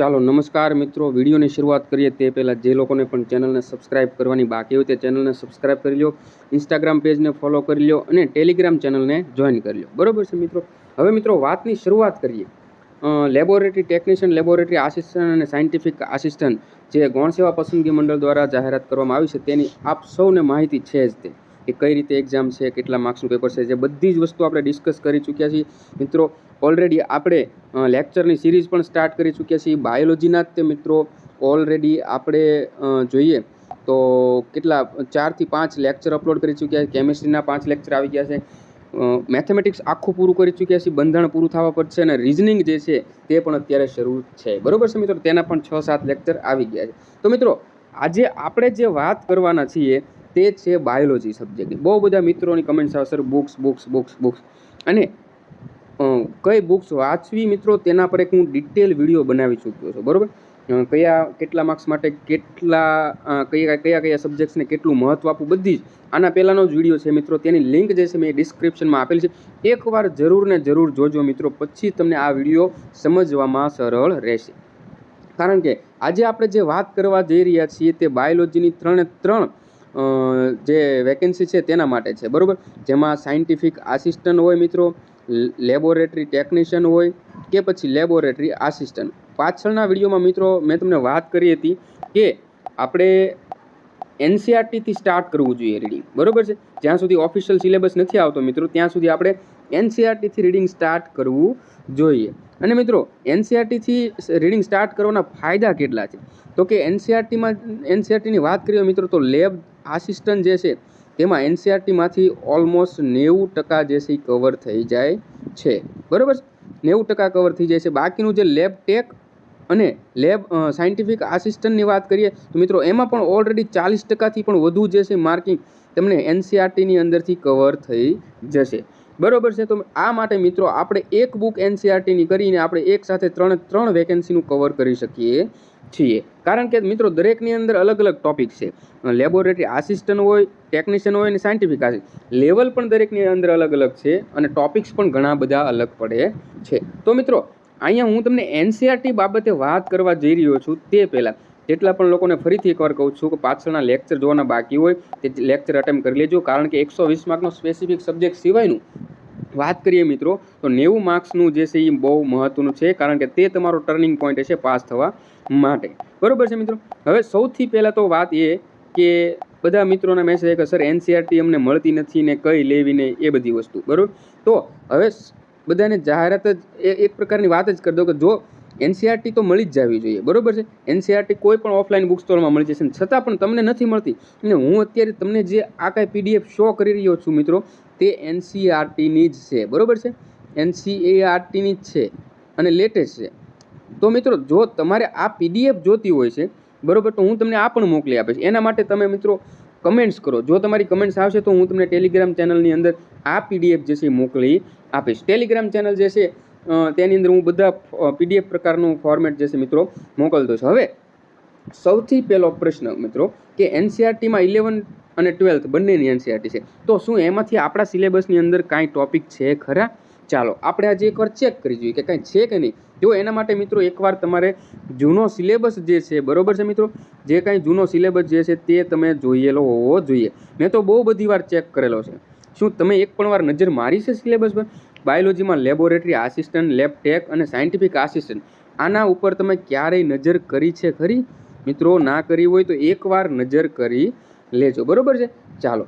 ચાલો નમસ્કાર મિત્રો, વિડીયોની શરૂઆત કરીએ તે પહેલાં જે લોકોને પણ ચેનલને સબસ્ક્રાઇબ કરવાની બાકી હોય તે ચેનલને સબસ્ક્રાઇબ કરી લો ઇન્સ્ટાગ્રામ પેજને ફોલો કરી લો અને ટેલિગ્રામ ચેનલને જોઈન કરી લો. બરોબર છે મિત્રો? હવે મિત્રો વાતની શરૂઆત કરીએ. લેબોરેટરી ટેકનિશિયન લેબોરેટરી આસિસ્ટન્ટ અને સાયન્ટિફિક આસિસ્ટન્ટ જે ગૌણ સેવા પસંદગી મંડળ દ્વારા જાહેરાત કરવામાં આવી છે તેની આપ સૌને માહિતી છે જ તે. કે કઈ રીતે એક્ઝામ છે, કેટલા માર્ક્સનું પેપર છે, જે બધી જ વસ્તુ આપણે ડિસ્કસ કરી ચૂક્યા છીએ. મિત્રો ઓલરેડી આપણે લેક્ચરની સિરીઝ પણ સ્ટાર્ટ કરી ચૂક્યા છીએ. બાયોલોજીના જ તે મિત્રો ઓલરેડી આપણે જોઈએ. તો કેટલા ચારથી પાંચ લેક્ચર અપલોડ કરી ચૂક્યા છે. કેમિસ્ટ્રીના પાંચ લેક્ચર આવી ગયા છે. મેથેમેટિક્સ આખું પૂરું કરી ચૂક્યા છીએ. બંધારણ પૂરું થવા પર છે અને રિઝનિંગ જે છે તે પણ અત્યારે શરૂ છે. બરોબર છે મિત્રો? તેના પણ છ સાત લેક્ચર આવી ગયા છે. તો મિત્રો, આજે આપણે જે વાત કરવાના છીએ તે છે બાયોલોજી સબ્જેક્ટની બહુ બધા મિત્રોની કમેન્ટ્સ આવે sir books books books books અને કઈ બુક્સ વાંચવી મિત્રો તેના પર એક હું ડિટેલ વીડિયો બનાવી ચૂક્યો છું, બરાબર? કયા, કેટલા માર્ક્સ માટે કેટલા કયા કયા કયા સબ્જેક્ટ્સને કેટલું મહત્ત્વ આપવું બધી જ. આના પહેલાંનો જ વીડિયો છે મિત્રો, તેની લિંક જે છે મેં ડિસ્ક્રિપ્શનમાં આપેલી છે. એકવાર જરૂર ને જરૂર જોજો મિત્રો, પછી તમને આ વીડિયો સમજવામાં સરળ રહેશે. કારણ કે આજે આપણે જે વાત કરવા જઈ રહ્યા છીએ તે બાયોલોજીની ત્રણે ત્રણ જે વેકેન્સી છે તેના માટે છે, બરાબર? જેમાં સાયન્ટિફિક આસિસ્ટન્ટ હોય મિત્રો લેબોરેટરી ટેકનિશિયન હોય કે પછી લેબોરેટરી આસિસ્ટન્ટ પાછળના વિડીયોમાં મિત્રો મેં તમને વાત કરી હતી કે આપણે એનસીઆરટીથી સ્ટાર્ટ કરવું જોઈએ રીડિંગ બરાબર છે? જ્યાં સુધી ઓફિશિયલ સિલેબસ નથી આવતો મિત્રો, ત્યાં સુધી આપણે એનસીઆરટીથી રીડિંગ સ્ટાર્ટ કરવું જોઈએ. અને મિત્રો એનસીઆરટીથી રીડિંગ સ્ટાર્ટ કરવાના ફાયદા કેટલા છે? તો કે એનસીઆરટીમાં એનસીઆરટીની વાત કરીએ મિત્રો, તો લેબ આસિસ્ટન્ટ જે છે, તેમાં એનસીઆરટીમાંથી ઓલમોસ્ટ નેવું ટકા જે છે એ કવર થઈ જાય છે. બરોબર નેવું ટકા કવર થઈ જાય છે. બાકીનું જે લેબ ટેક અને લેબ સાયન્ટિફિક આસિસ્ટન્ટની વાત કરીએ, તો મિત્રો એમાં પણ ઓલરેડી ચાલીસ ટકાથી પણ વધુ જે છે માર્કિંગ તમને એનસીઆરટીની અંદરથી કવર થઈ જશે. બરોબર છે? તો આ માટે મિત્રો આપણે એક બુક એનસીઆરટીની કરીને આપણે એક સાથે ત્રણ ત્રણ વેકેન્સીનું કવર કરી શકીએ. છીએ. કારણ કે મિત્રો, દરેકની અંદર અલગ અલગ ટોપિક છે. લેબોરેટરી આસિસ્ટન્ટ હોય ટેકનિશિયન હોય અને સાયન્ટિફિક આસિસ્ટ લેવલ પણ દરેકની અંદર અલગ અલગ છે અને ટોપિક્સ પણ ઘણા બધા અલગ પડે છે. તો મિત્રો, અહીંયા હું તમને એનસીઆરટી બાબતે વાત કરવા જઈ રહ્યો છું તે પહેલાં. જેટલા પણ લોકોને ફરીથી એકવાર કહું છું કે પાછળના લેક્ચર જોવાના બાકી હોય તે લેક્ચર અટેમ્પ કરી લેજો. કારણ કે એકસો વીસ માર્કનો સ્પેસિફિક સબ્જેક્ટ સિવાયનું વાત કરીએ મિત્રો, તો નેવું માર્ક્સનું જે છે એ બહુ મહત્ત્વનું છે, કારણ કે તે તમારો ટર્નિંગ પોઈન્ટ છે પાસ થવા માટે. બરાબર છે મિત્રો? હવે સૌથી પહેલાં તો વાત એ કે બધા મિત્રોના મેસેજ કે સર એનસીઆરટી અમને મળતી નથી ને કઈ લેવી ને એ બધી વસ્તુ. બરાબર? તો હવે બધાને જાહેરાત જ એક પ્રકારની વાત જ કરી દો કે જો એનસીઆરટી તો મળી જ જવી જોઈએ. બરોબર છે? એનસીઆરટી કોઈ પણ ઓફલાઈન બુક સ્ટોરમાં મળી જશે છતાં પણ તમને નથી મળતી. અને હું અત્યારે તમને જે આ કાંઈ પીડીએફ શો કરી રહ્યો છું મિત્રો તે એનસીઆરટીની જ છે. બરાબર છે? એનસીએઆરટીની જ છે અને લેટેસ્ટ છે. તો મિત્રો, જો તમારે આ પીડીએફ જોતી હોય છે, બરાબર, તો હું તમને આ પણ મોકલી આપીશ. એના માટે તમે મિત્રો કમેન્ટ્સ કરો. જો તમારી કમેન્ટ્સ આવશે, તો હું તમને ટેલિગ્રામ ચેનલની અંદર આ પીડીએફ જે છે મોકલી આપીશ. ટેલિગ્રામ ચેનલ જે છે તેની અંદર હું બધા પીડીએફ પ્રકારનું ફોર્મેટ જે છે મિત્રો, મોકલતો છું. હવે, સૌથી પહેલો પ્રશ્ન મિત્રો, કે એનસીઆરટીમાં ઇલેવન અને ટ્વેલ્થ બંનેની એનસીઆરટી છે. તો શું એમાંથી આપણા સિલેબસની અંદર કાંઈ ટોપિક છે ખરા? ચાલો, આપણે આજે એકવાર ચેક કરી જોઈએ કે કાંઈ છે કે નહીં. જો એના માટે મિત્રો એકવાર તમારે જૂનો સિલેબસ જે છે, બરોબર છે મિત્રો? જે કાંઈ જૂનો સિલેબસ જે છે તે તમે જોયેલો હોવો જોઈએ. મેં તો બહુ બધી વાર ચેક કરેલો છે. શું તમે એક પણ વાર નજર મારી છે સિલેબસ પર? બાયોલોજીમાં લેબોરેટરી આસિસ્ટન્ટ, લેબ ટેક અને સાયન્ટિફિક આસિસ્ટન્ટ. આના ઉપર તમે ક્યારેય નજર કરી છે ખરી? મિત્રો, ના કરી હોય તો એકવાર નજર કરી લેજો. બરોબર છે? ચાલો.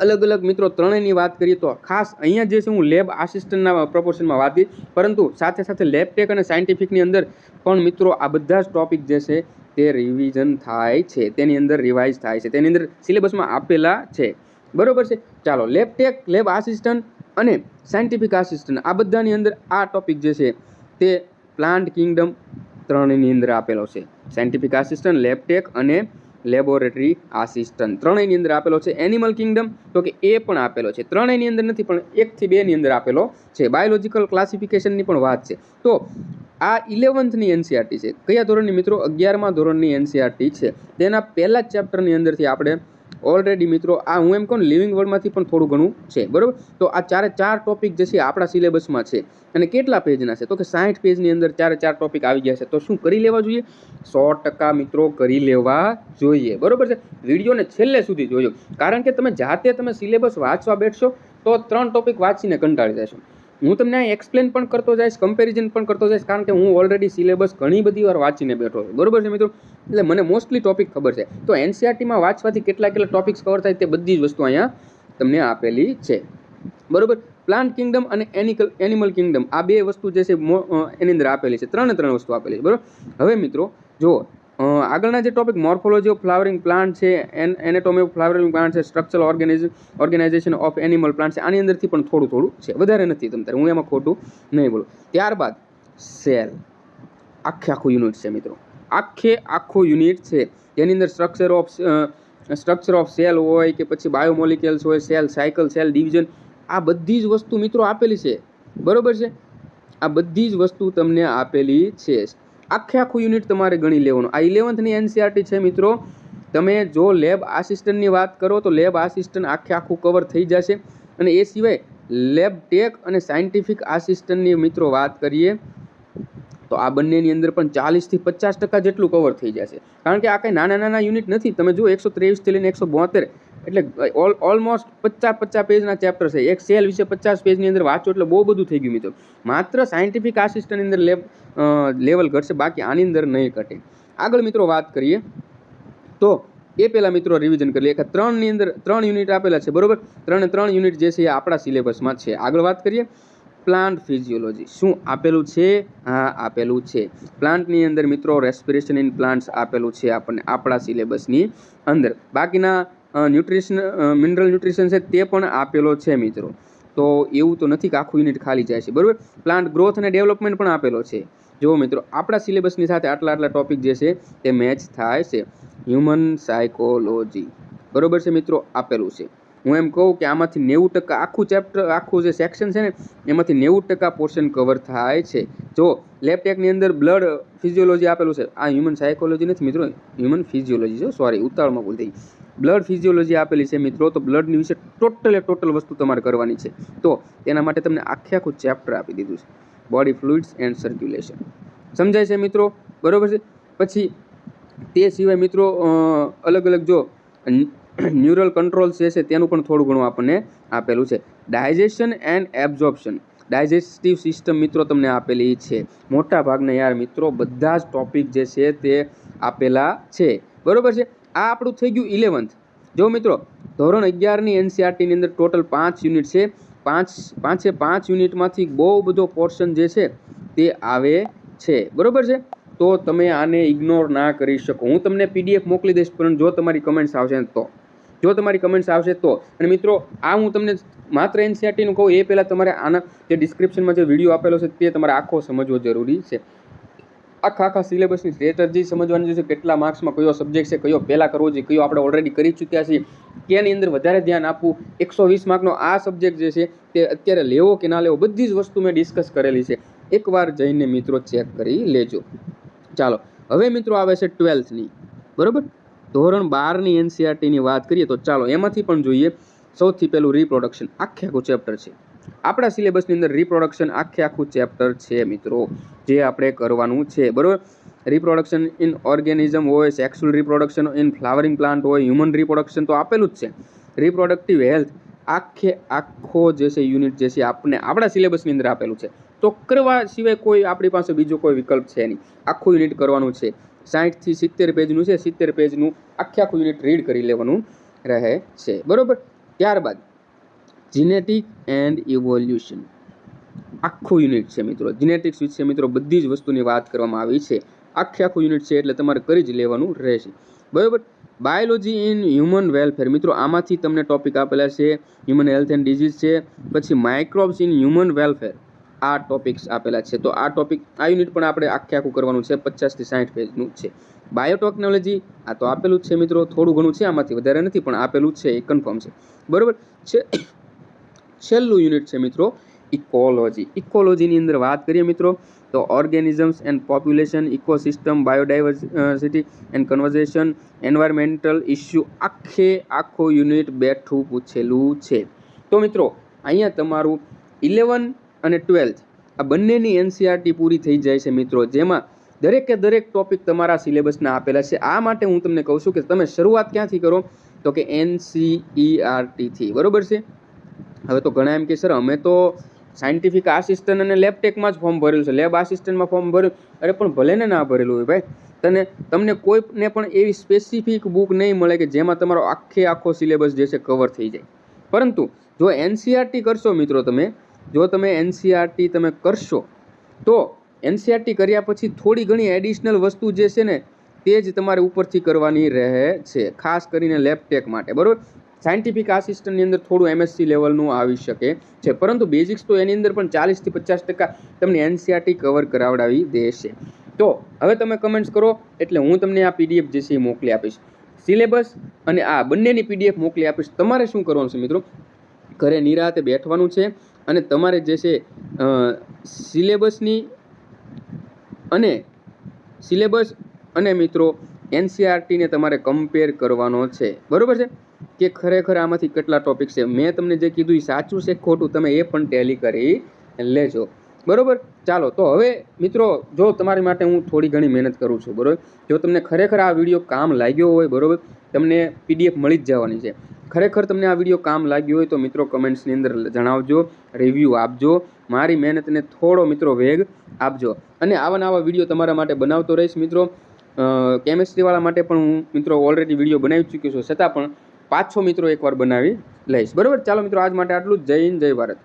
અલગ અલગ મિત્રો ત્રણેયની વાત કરીએ તો ખાસ અહીંયા જે છે હું લેબ આસિસ્ટન્ટના પ્રપોર્શનમાં વાત કરી પરંતુ સાથે સાથે લેબ ટેક અને સાયન્ટિફિકની અંદર પણ મિત્રો આ બધા જ ટોપિક જે છે તે રિવિઝન થાય છે. તેની અંદર રિવાઇઝ થાય છે. તેની અંદર સિલેબસમાં આપેલા છે. બરોબર છે? ચાલો. લેબ ટેક લેબ આસિસ્ટન્ટ અને સાયન્ટિફિક આસિસ્ટન્ટ આ બધાની અંદર આ ટોપિક જે છે તે પ્લાન્ટ કિંગડમ ત્રણેયની અંદર આપેલો છે. સાયન્ટિફિક આસિસ્ટન્ટ લેબ ટેક અને લેબોરેટરી આસિસ્ટન્ટ. ત્રણેયની અંદર આપેલો છે એનિમલ કિંગડમ તો કે એ પણ આપેલો છે. ત્રણેયની અંદર નથી, પણ એકથી બેની અંદર આપેલો છે. બાયોલોજિકલ ક્લાસિફિકેશનની પણ વાત છે. તો આ ઇલેવન્થની એનસીઆરટી છે. કયા ધોરણની મિત્રો? અગિયારમા ધોરણની એનસીઆરટી છે. તેના પહેલા જ ચેપ્ટરની અંદરથી આપણે ઓલરેડી મિત્રો, આ હું એમ કહું લિવિંગ વર્લ્ડમાંથી પણ થોડું ઘણું છે, બરાબર? તો આ ચારે ચાર ટોપિક જે છે આપણા સિલેબસમાં છે. અને કેટલા પેજના છે? તો કે સાઠ પેજની અંદર ચારે ચાર ટોપિક આવી ગયા છે. તો શું કરી લેવા જોઈએ? સો ટકા મિત્રો કરી લેવા જોઈએ, બરાબર છે? વિડીયોને છેલ્લે સુધી જોજો. કારણ કે તમે જાતે તમે સિલેબસ વાંચવા બેઠશો, તો ત્રણ ટોપિક વાંચીને કંટાળી જશો. હું તમને એક્સપ્લેન પણ કરતો જઈશ કમ્પેરિઝન પણ કરતો જઈશ, કારણ કે હું ઓલરેડી સિલેબસ ઘણી બધી વાર વાંચીને બેઠો છું. બરોબર છે મિત્રો? એટલે મને મોસ્ટલી ટોપિક ખબર છે. તો એનસીઆરટીમાં વાંચવાથી કેટલા કેટલા ટોપિક્સ કવર થાય તે બધી જ વસ્તુ અહીંયા તમને આપેલી છે. બરોબર? પ્લાન્ટ કિંગડમ અને એનિકલ એનિમલ કિંગડમ આ બે વસ્તુ જે છે એની અંદર આપેલી છે. ત્રણે ત્રણ વસ્તુ આપેલી છે. બરોબર? હવે મિત્રો, જુઓ. આગળના જે topic morphology of flowering plant છે, an anatomy of flowering plant છે structural organize organization of animal plant છે, આની અંદરથી પણ થોડું થોડું છે. વધારે નથી તમ હું એમાં ખોટું નહીં બોલું. ત્યારબાદ સેલ આખે આખું યુનિટ છે મિત્રો. આખે આખું યુનિટ છે. જેની અંદર structure of structure of cell હોય કે પછી બાયોમોલિક્યુલ્સ હોય સેલ સાયકલ સેલ ડિવિઝન આ બધી જ વસ્તુ મિત્રો આપેલી છે. બરોબર છે? આ બધી જ વસ્તુ તમને આપેલી છે. આખે આખું યુનિટ તમારે ગણી લેવાનું. આ ઇલેવન્થની એનસીઆરટી છે મિત્રો. તમે જો લેબ આસિસ્ટન્ટની વાત કરો તો લેબ આસિસ્ટન્ટ આખે આખું કવર થઈ જશે. અને એ સિવાય લેબ ટેક અને સાયન્ટિફિક આસિસ્ટન્ટની મિત્રો વાત કરીએ તો આ બંનેની અંદર પણ ચાલીસથી પચાસ ટકા જેટલું કવર થઈ જશે. કારણ કે આ કંઈ નાના નાના યુનિટ નથી. તમે જુઓ એકસો ત્રેવીસથી લઈને એકસો બોતેર એટલે ઓલ ઓલમોસ્ટ પચાસ પચાસ પેજના ચેપ્ટર છે. એક સેલ વિશે પચાસ પેજની અંદર વાંચો એટલે બહુ બધું થઈ ગયું મિત્રો. માત્ર સાયન્ટિફિક આસિસ્ટન્ટની અંદર લેવ લેવલ ઘટશે, બાકી આની અંદર નહીં ઘટે. આગળ મિત્રો વાત કરીએ. તો, એ પહેલાં મિત્રો રિવિઝન કરી લઈએ કે ત્રણની અંદર, ત્રણ યુનિટ આપેલા છે, બરોબર? ત્રણે ત્રણ યુનિટ જે છે એ આપણા સિલેબસમાં છે. આગળ વાત કરીએ. પ્લાન્ટ ફિઝિયોલોજી શું આપેલું છે? હા, આપેલું છે. પ્લાન્ટની અંદર મિત્રો રેસ્પિરેશન ઇન પ્લાન્ટ્સ આપેલું છે આપણને, આપણા સિલેબસની અંદર. બાકીના ન્યુટ્રિશન મિનરલ ન્યુટ્રિશન છે તે પણ આપેલો છે મિત્રો. તો એવું તો નથી કે આખું યુનિટ ખાલી જાય છે, બરાબર? પ્લાન્ટ ગ્રોથ અને ડેવલપમેન્ટ પણ આપેલો છે. જુઓ મિત્રો, આપણા સિલેબસની સાથે આટલા આટલા ટોપિક જે છે તે મેચ થાય છે. હ્યુમન સાયકોલોજી બરોબર છે મિત્રો? આપેલું છે. હું એમ કહું કે આમાંથી નેવું ટકા આખું ચેપ્ટર આખું જે સેક્શન છે ને, એમાંથી નેવું ટકા પોર્શન કવર થાય છે. જો લેપટેકની અંદર બ્લડ ફિઝિયોલોજી આપેલું છે, આ હ્યુમન સાયકોલોજી નથી મિત્રો હ્યુમન ફિઝિયોલોજી છે સોરી ઉતાળમાં ભૂલ થઈ બ્લડ ફિઝિયોલોજી આપેલી છે મિત્રો, તો બ્લડની વિશે ટોટલે ટોટલ વસ્તુ તમારે કરવાની છે. તો તેના માટે તમને આખે આખું ચેપ્ટર આપી દીધું છે. બોડી ફ્લુઇડ્સ એન્ડ સર્ક્યુલેશન સમજાય છે મિત્રો? બરોબર છે? પછી તે સિવાય મિત્રો અલગ અલગ જો ન્યુરલ કંટ્રોલ જે છે તેનું પણ થોડું ઘણું આપણને આપેલું છે. Digestion and absorption. Digestive system મિત્રો તમને આપેલી છે. મોટા ભાગના યાર મિત્રો, બધા જ ટોપિક જે છે તે આપેલા છે. બરોબર છે? આ આપણું થઈ ગયું ઇલેવન્થ. જો મિત્રો, ધોરણ અગિયારની એનસીઆરટીની અંદર ટોટલ પાંચ યુનિટ છે. પાંચ, પાંચે પાંચ યુનિટમાંથી બહુ બધો પોર્શન જે છે તે આવે છે. બરોબર છે? તો તમે આને ઇગ્નોર ના કરી શકો. હું તમને પીડીએફ મોકલી દઈશ, પણ જો તમારી કમેન્ટ્સ આવશે તો. જો તમારી કમેન્ટ્સ આવશે તો. અને મિત્રો, આ હું તમને માત્ર એનસીઆરટીનું કહું, એ પહેલાં તમારે આના જે ડિસ્ક્રિપ્શનમાં જે વીડિયો આપેલો છે તે તમારે આખો સમજવો જરૂરી છે. આખા આખા સિલેબસની સ્ટ્રેટર્જી સમજવાની છે કેટલા માર્ક્સમાં કયો સબ્જેક્ટ છે, કયો પહેલાં કરવો જોઈએ કયો આપણે ઓલરેડી કરી ચૂક્યા છીએ. કેની અંદર વધારે ધ્યાન આપવું. એકસો વીસ માર્કનો આ સબ્જેક્ટ જે છે તે અત્યારે લેવો કે ના લેવો, બધી જ વસ્તુ મેં ડિસ્કસ કરેલી છે. એકવાર જઈને મિત્રો ચેક કરી લેજો. ચાલો, હવે મિત્રો આવે છે ટ્વેલ્થની બરોબર? ધોરણ બારની એનસીઆરટીની વાત કરીએ તો ચાલો એમાંથી પણ જોઈએ. સૌથી પહેલું રિપ્રોડક્શન આખે આખું ચેપ્ટર છે. આપણા સિલેબસની અંદર રિપ્રોડક્શન આખે આખું ચેપ્ટર છે મિત્રો. જે આપણે કરવાનું છે, બરોબર? રિપ્રોડક્શન ઇન ઓર્ગેનિઝમ હોય sexual reproduction in flowering plant હોય હ્યુમન રિપ્રોડક્શન તો આપેલું જ છે. રિપ્રોડક્ટિવ હેલ્થ આખે આખો જે છે યુનિટ જે છે આપણે આપણા સિલેબસની અંદર આપેલું છે. તો કરવા સિવાય કોઈ આપણી પાસે બીજો કોઈ વિકલ્પ છે નહીં. આખું યુનિટ કરવાનું છે. સાઠથી સિત્તેર પેજનું છે, સિત્તેર પેજનું આખે આખું યુનિટ રીડ કરી લેવાનું રહે છે. બરાબર? ત્યારબાદ જીનેટિક એન્ડ ઇવોલ્યુશન આખું યુનિટ છે મિત્રો. જીનેટિક્સ વિશે મિત્રો બધી જ વસ્તુની વાત કરવામાં આવી છે. આખે આખું યુનિટ છે એટલે તમારે કરી જ લેવાનું રહેશે. બરાબર? બાયોલોજી ઇન હ્યુમન વેલફેર મિત્રો, આમાંથી તમને ટોપિક આપેલા છે હ્યુમન હેલ્થ એન્ડ ડિઝીઝ છે, પછી માઇક્રોબ્સ ઇન હ્યુમન વેલફેર આ ટોપિક્સ આપેલા છે. તો આ ટોપિક આ યુનિટ પણ આપણે આખે આખું કરવાનું છે. પચાસથી સાઠ પેજનું છે. બાયોટેકનોલોજી આ તો આપેલું છે મિત્રો. થોડું ઘણું છે, આમાંથી વધારે નથી, પણ આપેલું છે. એ કન્ફર્મ છે. બરાબર? છે, છેલ્લું યુનિટ છે મિત્રો ઇકોલોજી ઇકોલોજીની અંદર વાત કરીએ મિત્રો, તો તો organisms and population ecosystem biodiversity and conversation environmental issue આખે આખો યુનિટ બેઠું પૂછેલું છે. તો મિત્રો, અહીંયા તમારું ઇલેવન અને ટ્વેલ્થ. આ બંનેની એનસીઆરટી પૂરી થઈ જાય છે મિત્રો. જેમાં દરેકે દરેક ટોપિક તમારા સિલેબસના આપેલા છે. આ માટે હું તમને કહું છું કે તમે શરૂઆત ક્યાંથી કરો? તો કે એનસીઈઆરટીથી બરોબર છે? હવે તો ઘણા એમ કે, સર, અમે તો સાયન્ટિફિક આસિસ્ટન્ટ અને લેબટેકમાં જ ફોર્મ ભરેલું છે. લેબ આસિસ્ટન્ટમાં ફોર્મ ભર્યું? અરે, પણ ભલે ને ના ભરેલું હોય ભાઈ. તને, તમને કોઈને પણ એવી સ્પેસિફિક બુક નહીં મળે કે જેમાં તમારો આખે આખો સિલેબસ જે છે કવર થઈ જાય. પરંતુ જો એનસીઆરટી કરશો મિત્રો તમે જો તમે એનસીઆરટી તમે કરશો, તો એનસીઆરટી કર્યા પછી થોડી ઘણી એડિશનલ વસ્તુ જે છે ને, તે જ તમારે ઉપરથી કરવાની રહે છે, ખાસ કરીને લેપટેક માટે, બરાબર? સાયન્ટિફિક આસિસ્ટન્ટની અંદર થોડું એમએસસી લેવલનું આવી શકે છે, પરંતુ બેઝિક્સ તો એની અંદર પણ ચાલીસથી પચાસ ટકા તમને એનસીઆરટી કવર કરાવડાવી દેશે. તો હવે તમે કમેન્ટ્સ કરો, એટલે હું તમને આ પીડીએફ જે છે એ મોકલી આપીશ. સિલેબસ અને આ બંનેની પીડીએફ મોકલી આપીશ. તમારે શું કરવાનું છે મિત્રો? ઘરે નિરાતે બેઠવાનું છે. અને તમારે જે છે સિલેબસની અને સિલેબસ અને મિત્રો એનસીઆરટીને તમારે કમ્પેર કરવાનો છે. બરોબર છે? કે ખરેખર આમાંથી કેટલા ટોપિક છે? મેં તમને જે કીધું એ સાચું છે ખોટું, તમે એ પણ ટેલી કરી લેજો. બરાબર? ચાલો, તો હવે મિત્રો, જો તમારી માટે હું થોડી ઘણી મહેનત કરું છું, બરોબર? જો તમને ખરેખર આ વીડિયો કામ લાગ્યો હોય, બરોબર? તમને પીડીએફ મળી જ જવાની છે. ખરેખર તમને આ વીડિયો કામ લાગ્યો હોય તો મિત્રો કમેન્ટ્સની અંદર જણાવજો રિવ્યૂ આપજો, મારી મહેનતને થોડો મિત્રો વેગ આપજો. અને આવા નવા વીડિયો તમારા માટે બનાવતો રહીશ મિત્રો. કેમેસ્ટ્રીવાળા માટે પણ હું મિત્રો ઓલરેડી વીડિયો બનાવી ચૂક્યો છું. છતાં પણ પાછો મિત્રો એકવાર બનાવી લઈશ. બરાબર? ચાલો મિત્રો, આજ માટે આટલું જય હિન્દ, જય ભારત.